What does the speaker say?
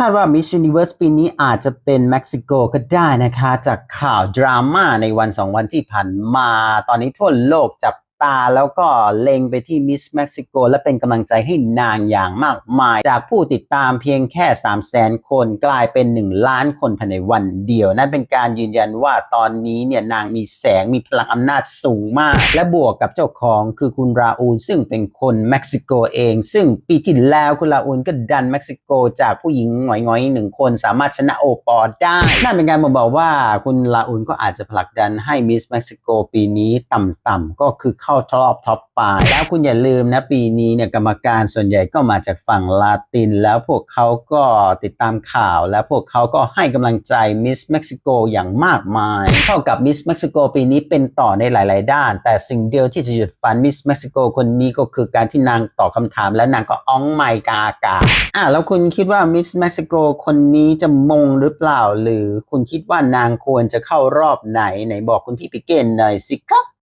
คาดว่า Miss u n i เวิร์สปีนี้อาจจะเป็นเม็กซิโกก็ได้นะคะ จากข่าวดราม่าในวันสองวันที่ผ่านมา ตอนนี้ทั่วโลกจับ ตาแล้วก็เล็งไปที่มิสเม็กซิโกและเป็นกำลังใจให้นางอย่างมากมาย จากผู้ติดตามเพียงแค่ 3 0 0แสนคนกลายเป็น 1 ล้านคนภายในวันเดียว นั่นเป็นการยืนยันว่าตอนนี้เนี่ยนางมีแสงมีพลังอำนาจสูงมาก และบวกกับเจ้าของคือคุณราอูลซึ่งเป็นคนเม็กซิโกเอง ซึ่งปีที่แล้วคุณราอูลก็ดันเม็กซิโก จากผู้หญิงหงอยๆหนึ่งคนสามารถชนะโอปอลได้นั่นเป็นการบ่งบอกว่าคุณราอูลก็อาจจะผลักดันให้มิสเม็กซิโกปีนี้ต่ำๆก็คือเข้ารอบท็อปไฟแล้วคุณอย่าลืมนะปีนี้เนี่ยกรรมการส่วนใหญ่ก็มาจากฝั่งลาติน แล้วพวกเขาก็ติดตามข่าว แล้วพวกเขาก็ให้กำลังใจมิสเม็กซิโกอย่างมากมาย เท่ากับมิสเม็กซิโกปีนี้เป็นต่อในหลาย ๆ ด้าน แต่สิ่งเดียวที่จะหยุดฟันมิสเม็กซิโกคนนี้ก็คือการที่นางตอบคำถามและนางก็อ้องไมค์กาอากาศอะแล้วคุณคิดว่ามิสเม็กซิโกคนนี้จะมงหรือเปล่า หรือคุณคิดว่านางควรจะเข้ารอบไหนไหนบอกคุณพี่ปิเกนหน่อยสิคะ